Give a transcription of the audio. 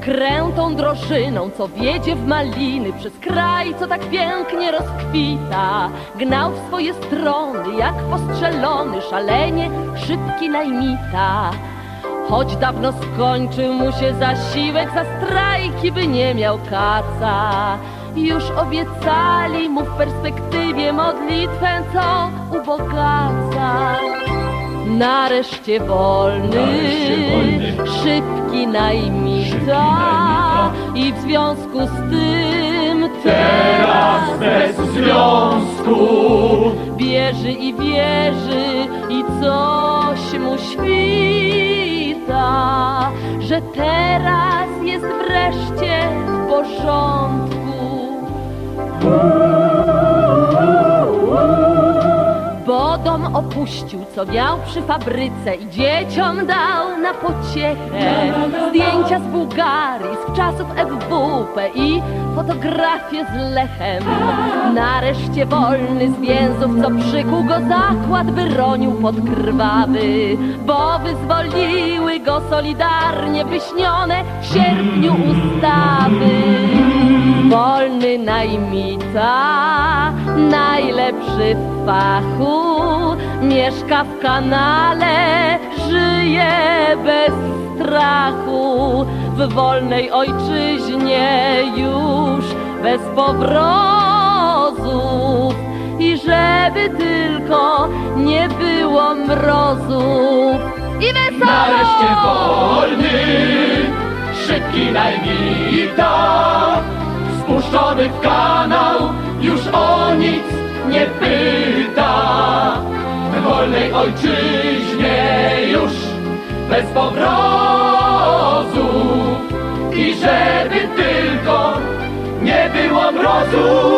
krętą drożyną, co wiedzie w maliny przez kraj, co tak pięknie rozkwita. Gnał w swoje strony, jak postrzelony, szalenie szybki najmita. Choć dawno skończył mu się zasiłek za strajki, by nie miał kaca. Już obiecali mu w perspektywie modlitwę, co ubogaca. Nareszcie wolny. Szybki najmita. i w związku z tym Teraz bez związku Bierze i wierzy i coś mu świta, że teraz jest wreszcie w porządku. Dom opuścił, co miał przy fabryce i dzieciom dał na pociechę zdjęcia z Bułgarii, z czasów FWP i fotografie z Lechem. Nareszcie wolny z więzów, co przykuł go zakład, by ronił podkrwawy, bo wyzwoliły go solidarnie wyśnione w sierpniu ustawy. Wolny najmita, najlepszy w fachu, mieszka w kanale, żyje bez strachu. W wolnej ojczyźnie już bez powrozów i żeby tylko nie było mrozów. I wesoło! Nareszcie wolny Szybki najmita Spuszczony w kanał nic nie pyta. W wolnej ojczyźnie już Bez powrozów I żeby tylko Nie było mrozu